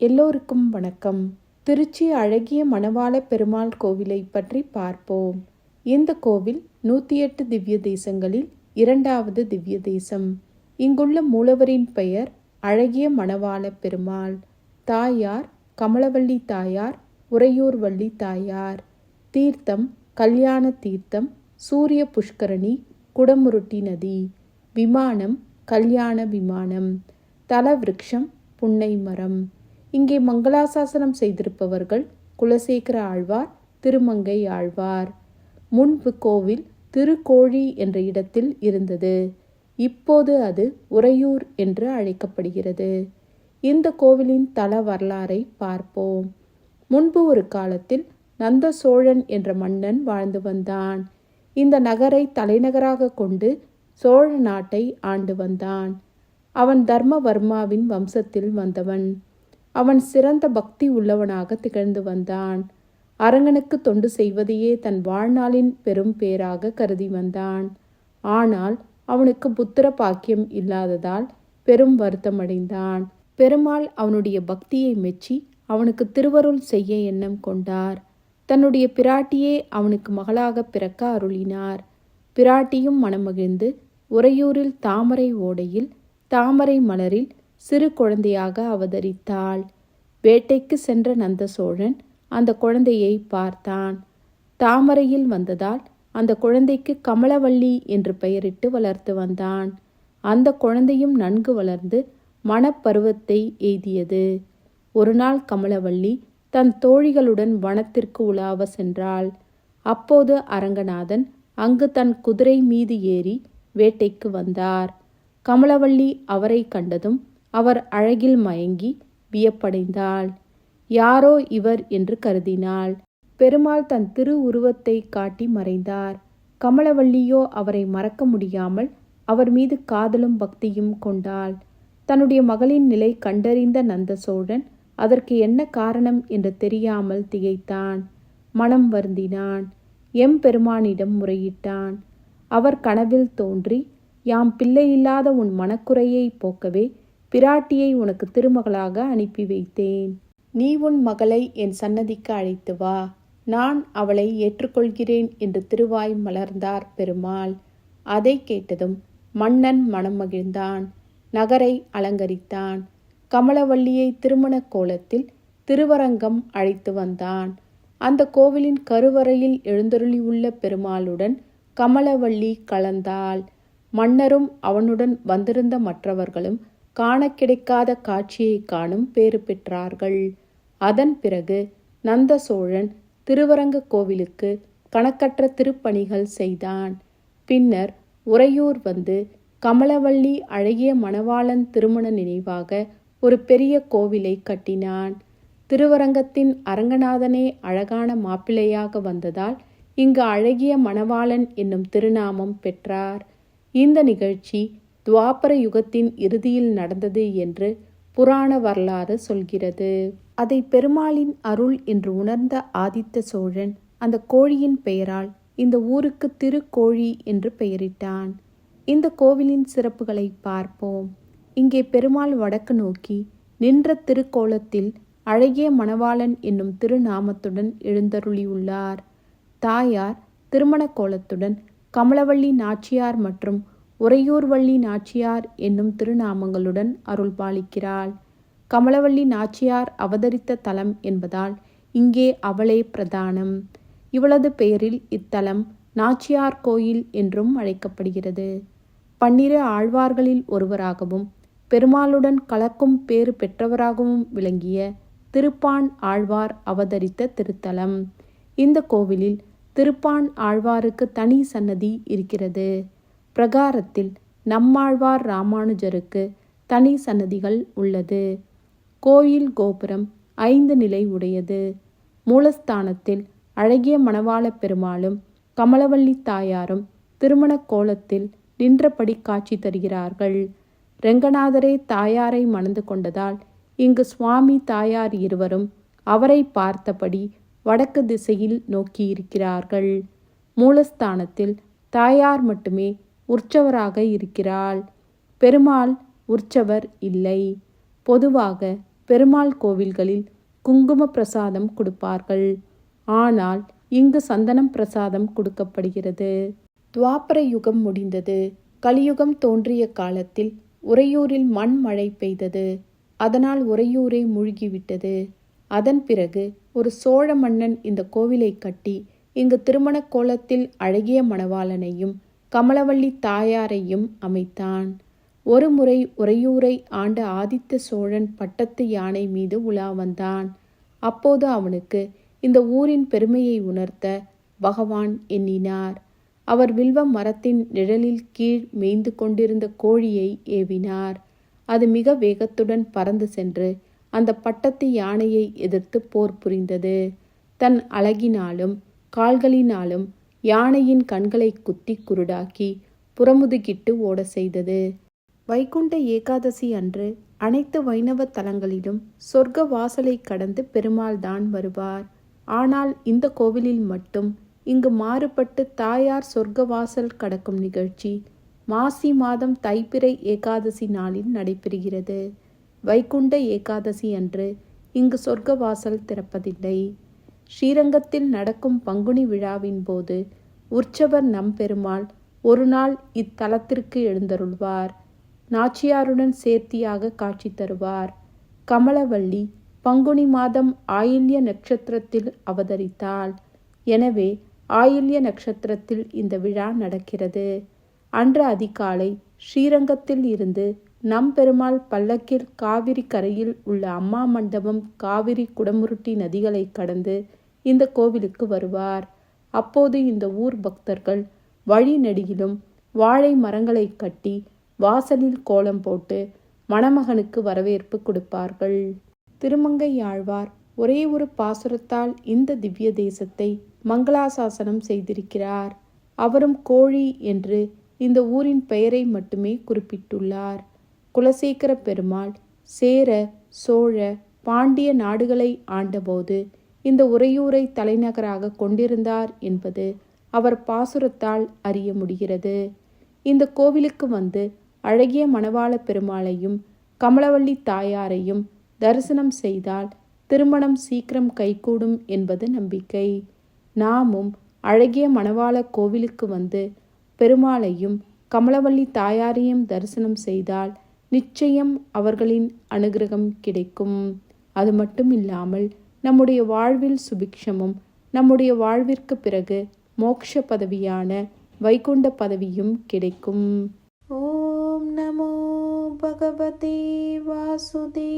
எல்லோருக்கும் வணக்கம். திருச்சி அழகிய மணவாள பெருமாள் கோவிலை பற்றி பார்ப்போம். இந்த கோவில் நூற்றி எட்டு திவ்ய தேசங்களில் இரண்டாவது திவ்ய தேசம். இங்குள்ள மூலவரின் பெயர் அழகிய மணவாள பெருமாள். தாயார் கமலவள்ளி தாயார் உறையூர் வள்ளி தாயார். தீர்த்தம் கல்யாண தீர்த்தம் சூரிய புஷ்கரணி குடமுருட்டி நதி. விமானம் கல்யாண விமானம். தலவிருக்ஷம் புன்னை மரம். இங்கே மங்களாசாசனம் செய்திருப்பவர்கள் குலசேகர ஆழ்வார் திருமங்கை ஆழ்வார். முன்பு கோவில் திருக்கோழி என்ற இடத்தில் இருந்தது. இப்போது அது உறையூர் என்று அழைக்கப்படுகிறது. இந்த கோவிலின் தல வரலாறை பார்ப்போம். முன்பு ஒரு காலத்தில் நந்த சோழன் என்ற மன்னன் வாழ்ந்து வந்தான். இந்த நகரை தலைநகராக கொண்டு சோழ நாட்டை ஆண்டு வந்தான். அவன் தர்மவர்மாவின் வம்சத்தில் வந்தவன். அவன் சிறந்த பக்தி உள்ளவனாக திகழ்ந்து வந்தான். அரங்கனுக்கு தொண்டு செய்வதையே தன் வாழ்நாளின் பெரும் பேராக கருதி வந்தான். ஆனால் அவனுக்கு புத்திர பாக்கியம் இல்லாததால் பெரும் வருத்தமடைந்தான் பெருமாள் அவனுடைய பக்தியை மெச்சி அவனுக்கு திருவருள் செய்ய எண்ணம் கொண்டார். தன்னுடைய பிராட்டியே அவனுக்கு மகளாக பிறக்க அருளினார். பிராட்டியும் மனமகிழ்ந்து உறையூரில் தாமரை ஓடையில் தாமரை மலரில் சிறு குழந்தையாக அவதரித்தாள். வேட்டைக்கு சென்ற நந்த சோழன் அந்த குழந்தையை பார்த்தான். தாமரையில் வந்ததால் அந்த குழந்தைக்கு கமலவள்ளி என்று பெயரிட்டு வளர்த்து வந்தான். அந்த குழந்தையும் நன்கு வளர்ந்து மனப்பருவத்தை எய்தியது. ஒரு நாள் கமலவள்ளி தன் தோழிகளுடன் வனத்திற்கு உலாவ சென்றாள். அப்போது அரங்கநாதன் அங்கு தன் குதிரை மீது ஏறி வேட்டைக்கு வந்தார். கமலவள்ளி அவரை கண்டதும் அவர் அழகில் மயங்கி வியப்படைந்தாள். யாரோ இவர் என்று கருதினாள். பெருமாள் தன் திரு உருவத்தை காட்டி மறைந்தார். கமலவள்ளியோ அவரை மறக்க முடியாமல் அவர் மீது காதலும் பக்தியும் கொண்டாள். தன்னுடைய மகளின் நிலை கண்டறிந்த நந்த சோழன் அதற்கு என்ன காரணம் என்று தெரியாமல் திகைத்தான். மனம் வருந்தினான். எம் பெருமானிடம் முறையிட்டான். அவர் கனவில் தோன்றி யாம் பிள்ளையில்லாத உன் மனக்குறையை போக்கவே பிராட்டியை உனக்கு திருமகளாக அனுப்பி வைத்தேன். நீ உன் மகளை என் சன்னதிக்கு அழைத்து வா. நான் அவளை ஏற்றுக்கொள்கிறேன் என்று திருவாய் மலர்ந்தார் பெருமாள். அதை கேட்டதும் மன்னன் மனம் மகிழ்ந்தான். நகரை அலங்கரித்தான். கமலவள்ளியை திருமண கோலத்தில் திருவரங்கம் அழைத்து வந்தான். அந்த கோவிலின் கருவறையில் எழுந்தருளியுள்ள பெருமாளுடன் கமலவள்ளி கலந்தாள். மன்னரும் அவனுடன் வந்திருந்த மற்றவர்களும் காண கிடைக்காத காட்சியை காணும் பேறு பெற்றார்கள். அதன் பிறகு நந்த சோழன் திருவரங்க கோவிலுக்கு கணக்கற்ற திருப்பணிகள் செய்தான். பின்னர் உறையூர் வந்து கமலவள்ளி அழகிய மணவாளன் திருமண நினைவாக ஒரு பெரிய கோவிலை கட்டினான். திருவரங்கத்தின் அரங்கநாதனே அழகான மாப்பிள்ளையாக வந்ததால் இங்கு அழகிய மணவாளன் என்னும் திருநாமம் பெற்றார். இந்த நிகழ்ச்சி துவாபர யுகத்தின் இறுதியில் நடந்தது என்று புராண வரலாறு சொல்கிறது. அதை பெருமாளின் அருள் என்று உணர்ந்த ஆதித்த சோழன் அந்த கோழியின் பெயரால் இந்த ஊருக்கு திருக்கோழி என்று பெயரிட்டான். இந்த கோவிலின் சிறப்புகளை பார்ப்போம். இங்கே பெருமாள் வடக்கு நோக்கி நின்ற திருக்கோலத்தில் அழகிய மணவாளன் என்னும் திருநாமத்துடன் எழுந்தருளியுள்ளார். தாயார் திருமண கோலத்துடன் கமலவள்ளி நாச்சியார் மற்றும் உறையூர்வள்ளி நாச்சியார் என்னும் திருநாமங்களுடன் அருள் பாலிக்கிறாள் கமலவள்ளி நாச்சியார் அவதரித்த தலம் என்பதால் இங்கே அவளே பிரதானம். இவளது பெயரில் இத்தலம் நாச்சியார் கோயில் என்றும் அழைக்கப்படுகிறது. பன்னிரு ஆழ்வார்களில் ஒருவராகவும் பெருமாளுடன் கலக்கும் பேறு பெற்றவராகவும் விளங்கிய திருப்பான் ஆழ்வார் அவதரித்த திருத்தலம். இந்த கோவிலில் திருப்பான் ஆழ்வாருக்கு தனி சன்னதி இருக்கிறது. பிரகாரத்தில் நம்மாழ்வார் ராமானுஜருக்கு தனி சன்னதிகள் உள்ளது. கோயில் கோபுரம் ஐந்து நிலை உடையது. மூலஸ்தானத்தில் அழகிய மணவாள பெருமாளும் கமலவள்ளி தாயாரும் திருமண கோலத்தில் நின்றபடி காட்சி தருகிறார்கள். ரெங்கநாதரே தாயாரை மணந்து கொண்டதால் இங்கு சுவாமி தாயார் இருவரும் அவரை பார்த்தபடி வடக்கு திசையில் நோக்கியிருக்கிறார்கள். மூலஸ்தானத்தில் தாயார் மட்டுமே உற்சவராக இருக்கிறாள். பெருமாள் உற்சவர் இல்லை. பொதுவாக பெருமாள் கோவில்களில் குங்கும பிரசாதம் கொடுப்பார்கள். ஆனால் இங்கு சந்தனம் பிரசாதம் கொடுக்கப்படுகிறது. துவாபர யுகம் முடிந்தது. கலியுகம் தோன்றிய காலத்தில் உறையூரில் மண் மழை பெய்தது. அதனால் உறையூரை மூழ்கிவிட்டது. அதன் பிறகு ஒரு சோழ மன்னன் இந்த கோவிலை கட்டி இங்கு திருமண கோலத்தில் அழகிய மணவாளனையும் கமலவள்ளி தாயாரையும் அமைத்தான். ஒருமுறை உறையூரை ஆண்ட ஆதித்த சோழன் பட்டத்து யானை மீது உலா வந்தான். அப்போது அவனுக்கு இந்த ஊரின் பெருமையை உணர்த்த பகவான் எண்ணினார். அவர் வில்வ மரத்தின் நிழலில் கீழ் மேய்ந்து கொண்டிருந்த கோழியை ஏவினார். அது மிக வேகத்துடன் பறந்து சென்று அந்த பட்டத்து யானையை எதிர்த்து போர் புரிந்தது. தன் அழகினாலும் கால்களினாலும் யானையின் கண்களை குத்தி குருடாக்கி புறமுதுகிட்டு ஓட செய்தது. வைகுண்ட ஏகாதசி அன்று அனைத்து வைணவ தலங்களிலும் சொர்க்க வாசலை கடந்து பெருமாள் தான் வருவார். ஆனால் இந்த கோவிலில் மட்டும் இங்கு மாறுபட்டு தாயார் சொர்க்க வாசல் கடக்கும் நிகழ்ச்சி மாசி மாதம் தைப்பிறை ஏகாதசி நாளில் நடைபெறுகிறது. வைகுண்ட ஏகாதசி அன்று இங்கு சொர்க்க வாசல் திறப்பதில்லை. ஸ்ரீரங்கத்தில் நடக்கும் பங்குனி விழாவின் போது உற்சவர் நம்பெருமாள் ஒரு நாள் இத்தலத்திற்கு எழுந்தருள்வார். நாச்சியாருடன் சேர்த்தியாக காட்சி தருவார். கமலவள்ளி பங்குனி மாதம் ஆயில்ய நட்சத்திரத்தில் அவதரித்தாள். எனவே ஆயில்ய நட்சத்திரத்தில் இந்த விழா நடக்கிறது. அன்று அதிகாலை ஸ்ரீரங்கத்தில் இருந்து நம்பெருமாள் பல்லக்கில் காவிரி கரையில் உள்ள அம்மா மண்டபம் காவிரி குடமுருட்டி நதிகளை கடந்து இந்த கோவிலுக்கு வருவார். அப்போது இந்த ஊர் பக்தர்கள் வழிநெடுகிலும் வாழை மரங்களை கட்டி வாசலில் கோலம் போட்டு மணமகனுக்கு வரவேற்பு கொடுப்பார்கள். திருமங்கை ஆழ்வார் ஒரே ஒரு பாசுரத்தால் இந்த திவ்ய தேசத்தை மங்களாசாசனம் செய்திருக்கிறார். அவரும் கோழி என்று இந்த ஊரின் பெயரை மட்டுமே குறிப்பிட்டுள்ளார். குலசேகர பெருமாள் சேர சோழ பாண்டிய நாடுகளை ஆண்டபோது இந்த உறையூரை தலைநகராக கொண்டிருந்தார் என்பது அவர் பாசுரத்தால் அறிய முடிகிறது. இந்த கோவிலுக்கு வந்து அழகிய மணவாள பெருமாளையும் கமலவள்ளி தாயாரையும் தரிசனம் செய்தால் திருமணம் சீக்கிரம் கைகூடும் என்பது நம்பிக்கை. நாமும் அழகிய மணவாள கோவிலுக்கு வந்து பெருமாளையும் கமலவள்ளி தாயாரையும் தரிசனம் செய்தால் நிச்சயம் அவர்களின் அனுகிரகம் கிடைக்கும். அது மட்டும் இல்லாமல் நம்முடைய வாழ்வில் சுபிக்ஷமும் நம்முடைய வாழ்விற்கு பிறகு மோக்ஷ பதவியான வைகுண்ட பதவியும் கிடைக்கும். ஓம் நமோ பகவதே வாசுதேவாய